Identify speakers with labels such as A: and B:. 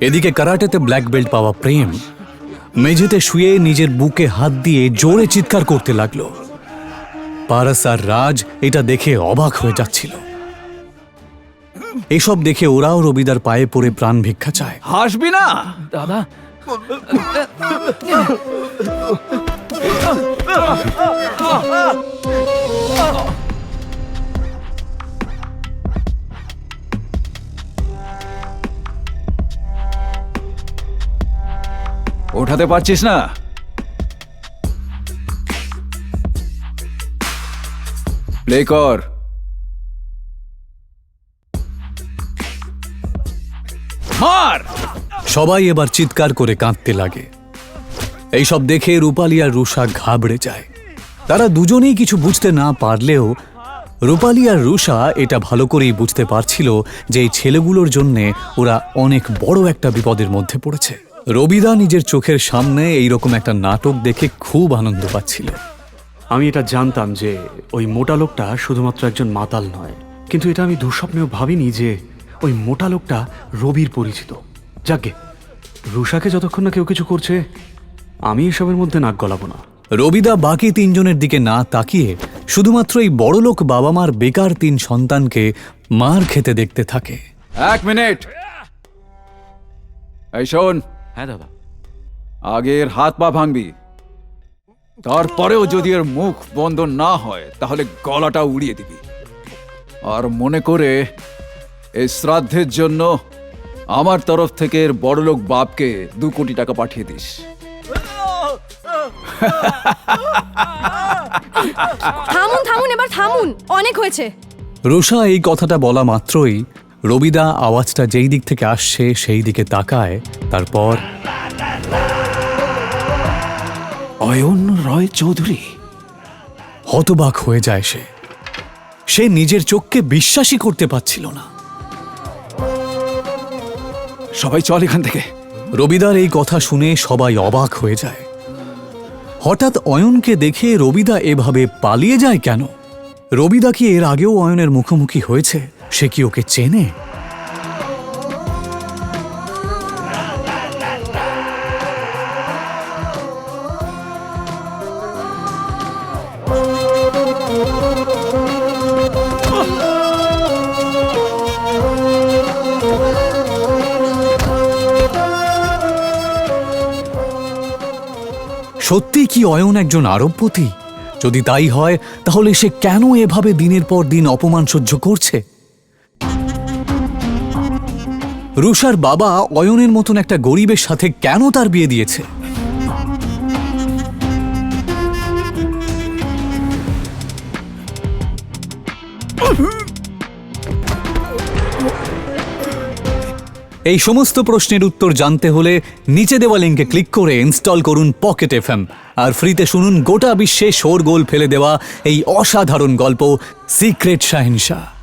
A: এদিকে কারাটেতে black belt পাওয়া প্রেম। মেঝেতে শুয়ে নিজের বুকে হাত দিয়ে জোরে চিৎকার করতে লাগল। পারাস আর রাজ এটা দেখে অবাক হয়ে যাচ্ছিল। এসব দেখে ওরাও রবিদার পায়ে পড়ে প্রাণ ভিক্ষা চায়।
B: হাসবি না?
C: দাদা।
B: ওঠাতে পারছিস না? প্লে কর।
A: সবাই এবার চিৎকার করে কাঁদতে লাগে। এইসব দেখে রূপালী আর রুষা ঘাবড়ে যায়। তারা দুজনেই কিছু বুঝতে না পারলেও রূপালী আর রুষা এটা ভালো করেই বুঝতে পারছিল যে এই ছেলেগুলোর জন্যে ওরা অনেক বড় একটা বিপদের মধ্যে পড়েছে। রবিদা নিজের চোখের সামনে এইরকম একটা নাটক দেখে খুব আনন্দ পাচ্ছিল।
D: আমি এটা জানতাম যে ওই মোটা লোকটা শুধুমাত্র একজন মাতাল নয় কিন্তু এটা আমি দুঃস্বপ্নেও ভাবিনি যে ওই মোটা লোকটা রবির পরিচিত। যাকে রুষাকে যতক্ষণ না কেউ কিছু করছে আমি এসবের মধ্যে নাক গলাবো না।
A: রবিদা বাকি তিনজনের দিকে না তাকিয়ে শুধুমাত্র এই বড়লোক বাবা মার বেকার তিন সন্তানকে মার খেতে দেখতে থাকে।
B: এক মিনিট। এই শোন
C: হ্যাঁ দাদা।
B: আগের হাত পা ভাঙবি। তারপরেও যদি এর মুখ বন্ধ না হয় তাহলে গলাটা উড়িয়ে দিবি। আর মনে করে এই শ্রাদ্ধের জন্য আমার তরফ থেকে এর বড়লোক বাপকে দু কোটি টাকা পাঠিয়ে দিস।
E: থামুন থামুন এবার থামুন। অনেক হয়েছে।
A: রুষা এই কথাটা বলা মাত্রই রবিদা আওয়াজটা যেই দিক থেকে আসছে, সেই দিকে তাকায়, তারপর,
B: অয়ন রয় চৌধুরী।
A: হতবাক হয়ে যায় সে। সে নিজের চোখকে বিশ্বাসই করতে পারছিল না।
B: সবাই চল এখান থেকে।
A: রবিদার এই কথা শুনে সবাই অবাক হয়ে যায়। হঠাৎ অয়নকে দেখে রবিদা এভাবে পালিয়ে যায় কেন? রবিদা কি এর আগেও অয়নের মুখোমুখি হয়েছে? সে কি ওকে চেনে? সত্যি কি অয়ন একজন আরবপতি যদি তাই হয়, তাহলে সে কেন এভাবে দিনের পর দিন অপমান সহ্য করছে? রুষার বাবা অয়নের মতন একটা গরিবের সাথে কেন তার বিয়ে দিয়েছে? এই সমস্ত প্রশ্নের উত্তর জানতে হলে নিচে দেওয়া লিঙ্কে ক্লিক করে ইনস্টল করুন পকেট এফএম আর ফ্রিতে শুনুন গোটা বিশ্বে শোরগোল ফেলে দেওয়া এই অসাধারণ গল্প সিক্রেট শাহিনশাহ।